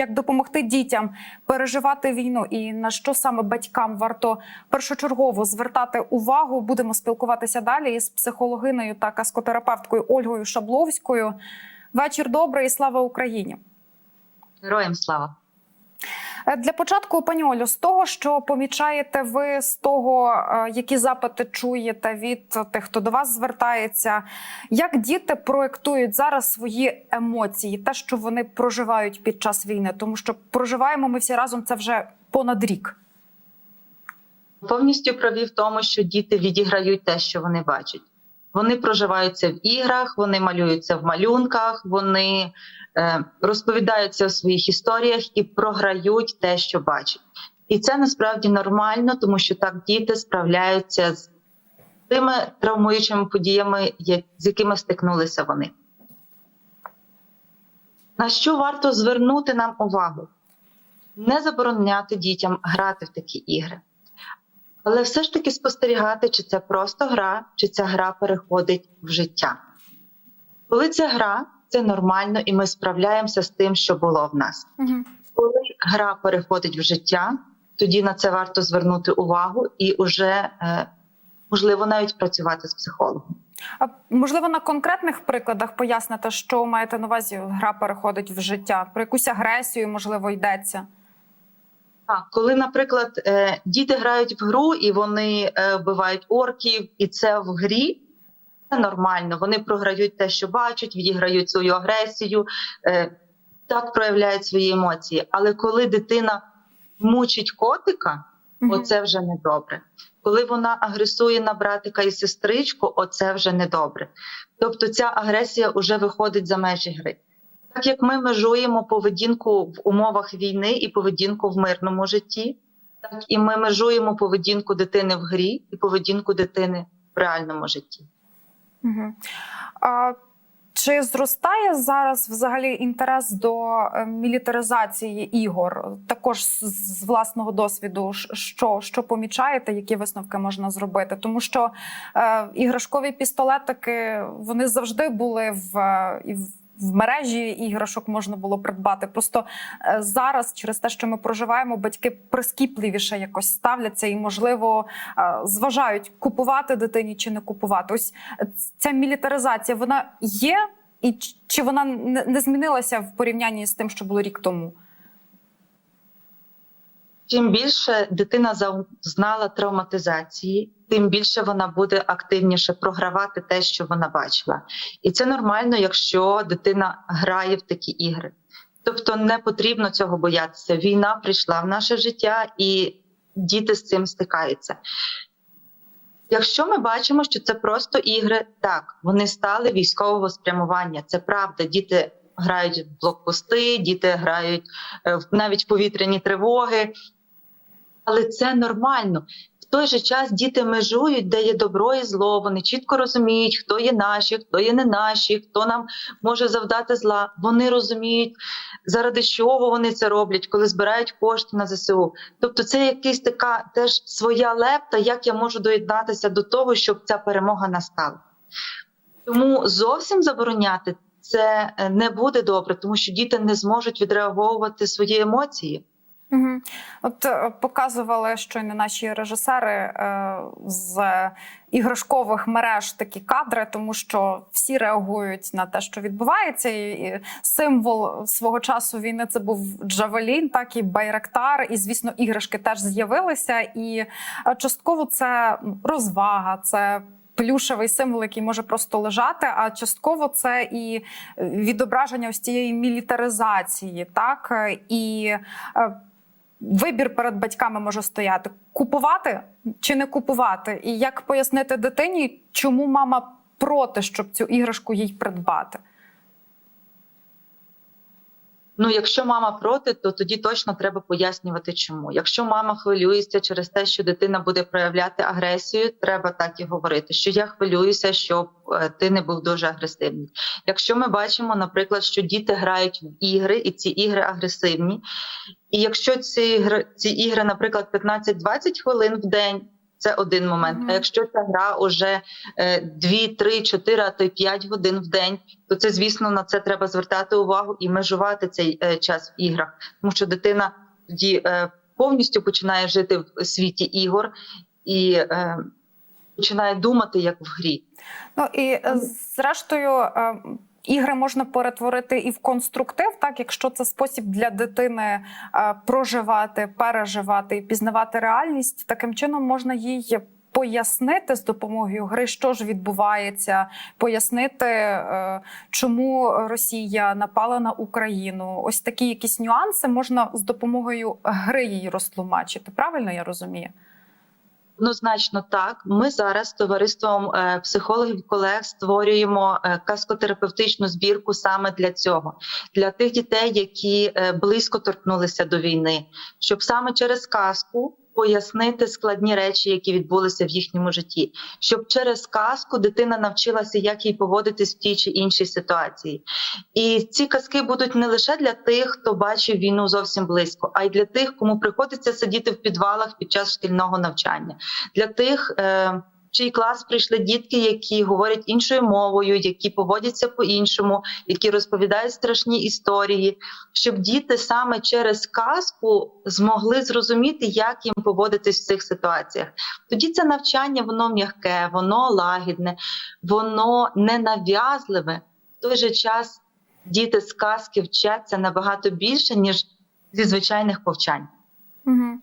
як допомогти дітям переживати війну, і на що саме батькам варто першочергово звертати увагу. Будемо спілкуватися далі із психологиною та каскотерапевткою Ольгою Шабловською. Вечір добрий і слава Україні. Героям слава. Е, Для початку, пані Олю, з того, що помічаєте ви, з того, е, які запити чуєте від тих, хто до вас звертається, як діти проектують зараз свої емоції, те, що вони проживають під час війни, тому що проживаємо ми всі разом це вже понад рік. Повністю праві в тому, що діти відіграють те, що вони бачать. Вони проживаються в іграх, вони малюються в малюнках, вони е, розповідаються у своїх історіях і програють те, що бачать. І це насправді нормально, тому що так діти справляються з тими травмуючими подіями, з якими стикнулися вони. На що варто звернути нам увагу? Не забороняти дітям грати в такі ігри. Але все ж таки спостерігати, чи це просто гра, чи ця гра переходить в життя. Коли це гра, це нормально, і ми справляємося з тим, що було в нас. Угу. Коли гра переходить в життя, тоді на це варто звернути увагу і вже е, можливо навіть працювати з психологом. А можливо, на конкретних прикладах поясните, що маєте на увазі, гра переходить в життя, про якусь агресію, можливо, йдеться. Так, коли, наприклад, е, діти грають в гру і вони е, вбивають орків, і це в грі, це нормально. Вони програють те, що бачать, відіграють свою агресію, е, так проявляють свої емоції. Але коли дитина мучить котика, оце вже недобре. Коли вона агресує на братика і сестричку, оце вже недобре. Тобто ця агресія вже виходить за межі гри. Так як ми межуємо поведінку в умовах війни і поведінку в мирному житті, так і ми межуємо поведінку дитини в грі і поведінку дитини в реальному житті. А, чи зростає зараз взагалі інтерес до е, мілітаризації ігор? Також з, з власного досвіду, що, що помічаєте, які висновки можна зробити? Тому що е, іграшкові пістолетики вони завжди були в, е, і в. В мережі іграшок можна було придбати. Просто е, зараз, через те, що ми проживаємо, батьки прискіпливіше якось ставляться і, можливо, е, зважають купувати дитині чи не купувати. Ось ця мілітаризація вона є, і чи вона не змінилася в порівнянні з тим, що було рік тому? Чим більше дитина зазнала травматизації, тим більше вона буде активніше програвати те, що вона бачила. І це нормально, якщо дитина грає в такі ігри. Тобто не потрібно цього боятися. Війна прийшла в наше життя, і діти з цим стикаються. Якщо ми бачимо, що це просто ігри, так вони стали військового спрямування. Це правда. Діти грають в блокпости, діти грають е, в- навіть повітряні тривоги, але це нормально. В той же час діти межують, де є добро і зло. Вони чітко розуміють, хто є наші, хто є не наші, хто нам може завдати зла. Вони розуміють, заради чого вони це роблять, коли збирають кошти на ЗСУ. Тобто, це якась така теж своя лепта, як я можу доєднатися до того, щоб ця перемога настала. Тому зовсім забороняти це е, не буде добре, тому що діти не зможуть відреагувати свої емоції. От е, показували щойно наші режисери е, з іграшкових мереж такі кадри, тому що всі реагують на те, що відбувається. І, символ свого часу війни це був Джавелін, так і Байрактар. І звісно, іграшки теж з'явилися. І е, частково це розвага, це. Плюшевий символ, який може просто лежати, а частково це і відображення ось цієї мілітаризації, так і вибір перед батьками може стояти: купувати чи не купувати, і як пояснити дитині, чому мама проти, щоб цю іграшку їй придбати. Ну, якщо мама проти, то тоді точно треба пояснювати, чому. Якщо мама хвилюється через те, що дитина буде проявляти агресію, треба так і говорити, що я хвилююся, щоб е, ти не був дуже агресивний. Якщо ми бачимо, наприклад, що діти грають в ігри, і ці ігри агресивні, і якщо ці ігри, ці ігри, наприклад, 15-20 хвилин в день. Це один момент. Мгм. А якщо ця гра уже 2, 3, 4, а то й 5 годин в день, то це звісно на це треба звертати увагу і межувати цей е, час в іграх, тому що дитина тоді е, повністю починає жити в світі ігор і е, починає думати як в грі. Ну і зрештою. Ігри можна перетворити і в конструктив, так якщо це спосіб для дитини е, проживати, переживати і пізнавати реальність, таким чином можна їй пояснити з допомогою гри, що ж відбувається, пояснити, е, чому Росія напала на Україну. Ось такі якісь нюанси можна з допомогою гри її розтлумачити. Правильно я розумію? Однозначно так. Ми зараз з товариством е, психологів колег створюємо казкотерапевтичну збірку саме для цього, для тих дітей, які е, близько торкнулися до війни, щоб саме через казку. Пояснити складні речі, які відбулися в їхньому житті, щоб через казку дитина навчилася, як їй поводитись в тій чи іншій ситуації. І ці казки будуть не лише для тих, хто бачив війну зовсім близько, а й для тих, кому приходиться сидіти в підвалах під час шкільного навчання, для тих, е, чий клас прийшли дітки, які говорять іншою мовою, які поводяться по-іншому, які розповідають страшні історії, щоб діти саме через казку змогли зрозуміти, як їм поводитись в цих ситуаціях. Тоді це навчання, воно м'яке, воно лагідне, воно ненав'язливе. В той же час діти з казки вчаться набагато більше, ніж зі звичайних повчань. Угу.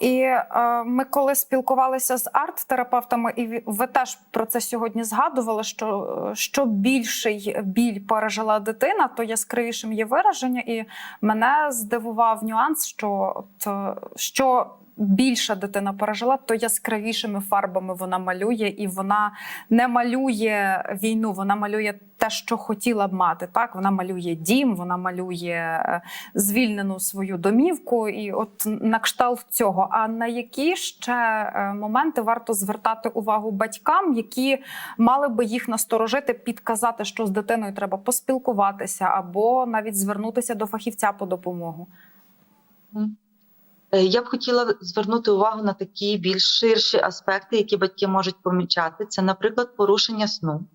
І е, ми коли спілкувалися з арт-терапевтами, і ви- теж про це сьогодні згадували. Що е, що більший біль пережила дитина, то яскравішим є вираження. І мене здивував нюанс, що от, е, що більша дитина пережила, то яскравішими фарбами вона малює, і вона не малює війну, вона малює те, що хотіла б мати. Так, вона малює дім, вона малює е, звільнену свою домівку, і от на кшталт цього. А на які ще е, моменти варто звертати увагу батькам, які мали би їх насторожити, підказати, що з дитиною треба поспілкуватися, або навіть звернутися до фахівця по допомогу? Е, Я б хотіла звернути увагу на такі більш ширші аспекти, які батьки можуть помічати. Це, наприклад, порушення сну.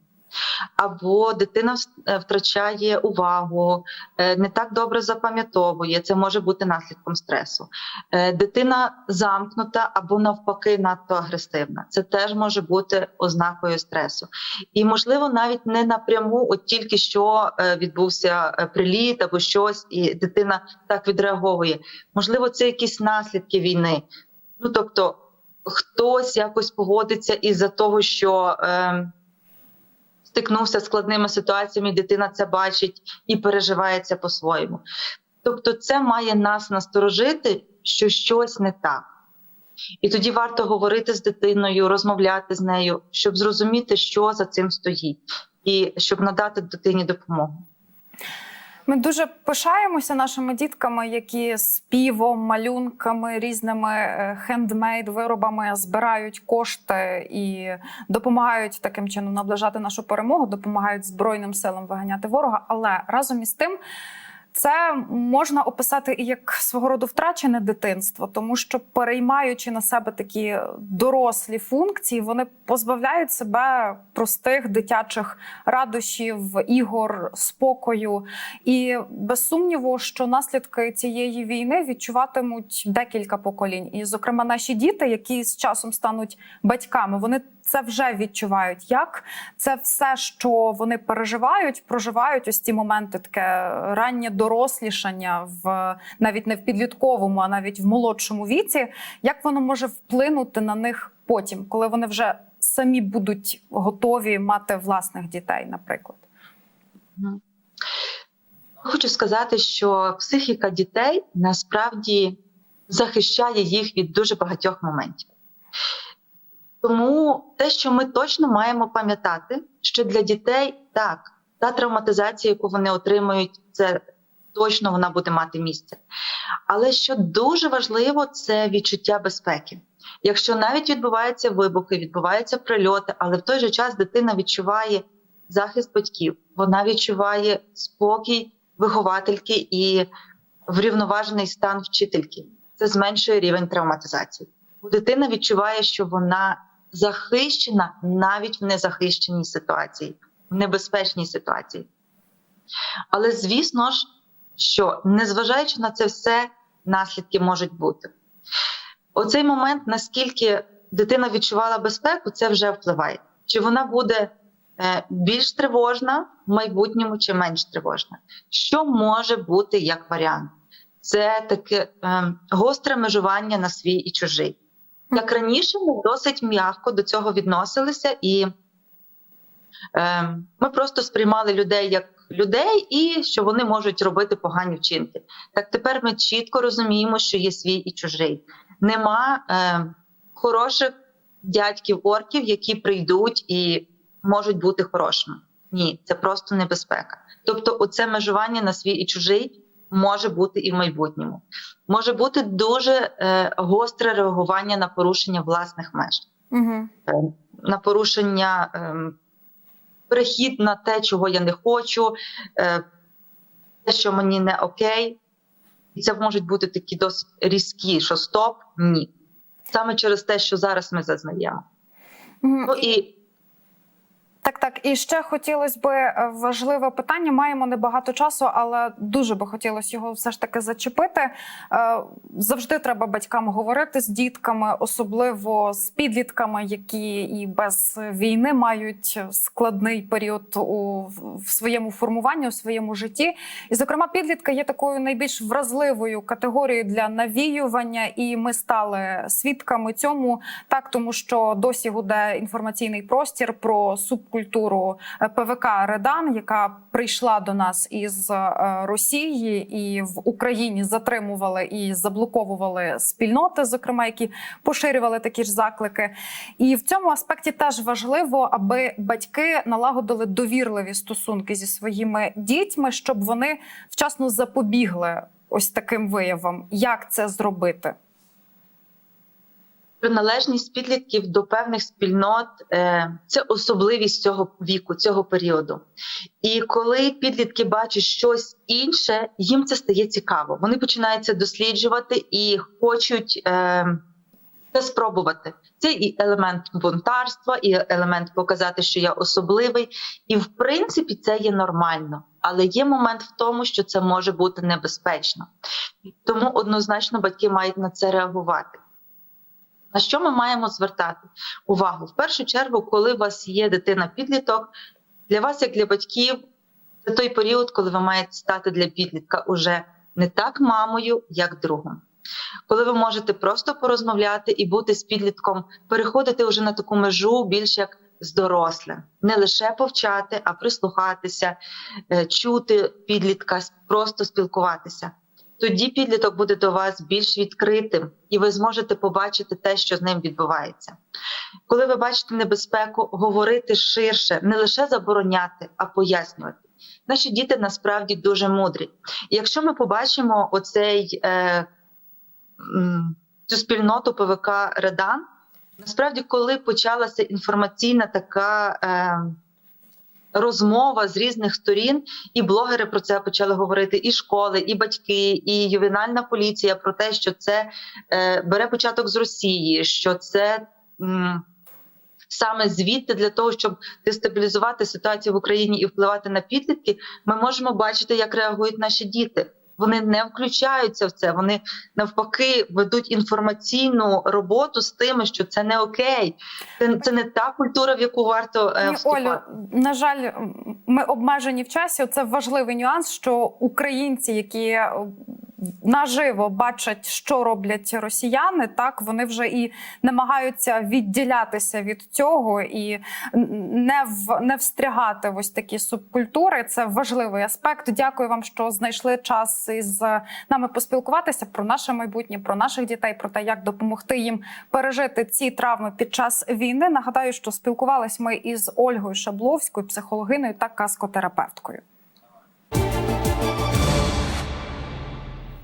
Або дитина е, втрачає увагу, е, не так добре запам'ятовує. Це може бути наслідком стресу. Е, Дитина замкнута або навпаки надто агресивна. Це теж може бути ознакою стресу. І можливо, навіть не напряму, от тільки що відбувся приліт або щось, і дитина так відреаговує. Можливо, це якісь наслідки війни. Ну тобто, хтось якось поводиться із-за того, що. Е, стикнувся з складними ситуаціями, дитина це бачить і переживає це по-своєму. Тобто, це має нас насторожити, що щось не так. І тоді варто говорити з дитиною, розмовляти з нею, щоб зрозуміти, що за цим стоїть, і щоб надати дитині допомогу. Ми дуже пишаємося нашими дітками, які співом, малюнками, різними е, хендмейд виробами збирають кошти і допомагають таким чином наближати нашу перемогу, допомагають збройним силам виганяти ворога. Але разом із тим. Це можна описати і як свого роду втрачене дитинство, тому що переймаючи на себе такі дорослі функції, вони позбавляють себе простих дитячих радощів, ігор, спокою. І без сумніву, що наслідки цієї війни відчуватимуть декілька поколінь. І, зокрема, наші діти, які з часом стануть батьками, вони це вже відчувають. Як це все, що вони переживають, проживають ось ці моменти, таке раннє дорослішання в навіть не в підлітковому, а навіть в молодшому віці. Як воно може вплинути на них потім, коли вони вже самі будуть готові мати власних дітей, наприклад? Хочу сказати, що психіка дітей насправді захищає їх від дуже багатьох моментів. Тому те, що ми точно маємо пам'ятати, що для дітей так, та травматизація, яку вони отримують, це точно вона буде мати місце. Але що дуже важливо, це відчуття безпеки. Якщо навіть відбуваються вибухи, відбуваються прильоти, але в той же час дитина відчуває захист батьків, вона відчуває спокій виховательки і врівноважений стан вчительки. Це зменшує рівень травматизації. дитина відчуває, що вона захищена навіть в незахищеній ситуації, в небезпечній ситуації. Але звісно ж, що незважаючи на це все, наслідки можуть бути. Оцей момент, наскільки дитина відчувала безпеку, це вже впливає. Чи вона буде е, більш тривожна в майбутньому, чи менш тривожна? Що може бути як варіант? Це таке е, гостре межування на свій і чужий. Як раніше, ми досить м'яко до цього відносилися, і е, ми просто сприймали людей як людей, і що вони можуть робити погані вчинки. Так тепер ми чітко розуміємо, що є свій і чужий. Нема е, хороших дядьків орків, які прийдуть і можуть бути хорошими. Ні, це просто небезпека. Тобто, оце межування на свій і чужий може бути і в майбутньому. Може бути дуже е, гостре реагування на порушення власних меж, Угу. е, на порушення е, перехід на те, чого я не хочу, е, те, що мені не окей. І це можуть бути такі досить різкі, що стоп, ні. Саме через те, що зараз ми зазнаємо. Ну і Так, так. І ще хотілося би е, важливе питання. Маємо небагато часу, але дуже би хотілося його все ж таки зачепити. Е, Завжди треба батькам говорити з дітками, особливо з підлітками, які і без війни мають складний період у в своєму формуванні, у своєму житті. І, зокрема, підлітка є такою найбільш вразливою категорією для навіювання, і ми стали свідками цьому так, тому що досі гуде інформаційний простір про субкультуру е, ПВК Редан, яка прийшла до нас із е, Росії, і в Україні затримували і заблоковували спільноти, зокрема, які поширювали такі ж заклики. І в цьому аспекті теж важливо, аби батьки налагодили довірливі стосунки зі своїми дітьми, щоб вони вчасно запобігли ось таким виявам. Як це зробити? Приналежність підлітків до певних спільнот е, це особливість цього віку, цього періоду. І коли підлітки бачать щось інше, їм це стає цікаво. Вони починають це досліджувати і хочуть. Е, це спробувати. Це і елемент бунтарства, і елемент показати, що я особливий. І в принципі це є нормально. Але є момент в тому, що це може бути небезпечно. Тому однозначно батьки мають на це реагувати. На що ми маємо звертати увагу? В першу чергу, коли у вас є дитина-підліток, для вас, як для батьків, це той період, коли ви маєте стати для підлітка уже не так мамою, як другом. Коли ви можете просто порозмовляти і бути з підлітком, переходити вже на таку межу більш як з дорослим, не лише повчати, а прислухатися, е, чути підлітка, просто спілкуватися. Тоді підліток буде до вас більш відкритим, і ви зможете побачити те, що з ним відбувається. Коли ви бачите небезпеку, говорити ширше, не лише забороняти, а пояснювати. Наші діти насправді дуже мудрі. І якщо ми побачимо оцей е, цю спільноту ПВК Редан, насправді, коли почалася інформаційна така. Е, Розмова з різних сторін, і блогери про це почали говорити, і школи, і батьки, і ювенальна поліція про те, що це е, бере початок з Росії, що це м, саме звідти для того, щоб дестабілізувати ситуацію в Україні і впливати на підлітки, ми можемо бачити, як реагують наші діти. Вони не включаються в це. Вони навпаки ведуть інформаційну роботу з тими, що це не окей. Це, це не та культура, в яку варто е, вступати. Олю, на жаль, ми обмежені в часі. Це важливий нюанс, що українці, які наживо бачать, що роблять росіяни, так вони вже і намагаються відділятися від цього і не в не встрягати в ось такі субкультури. Це важливий аспект. Дякую вам, що знайшли час із нами поспілкуватися про наше майбутнє, про наших дітей, про те, як допомогти їм пережити ці травми під час війни. Нагадаю, що спілкувались ми із Ольгою Шабловською, психологиною та каскотерапевткою.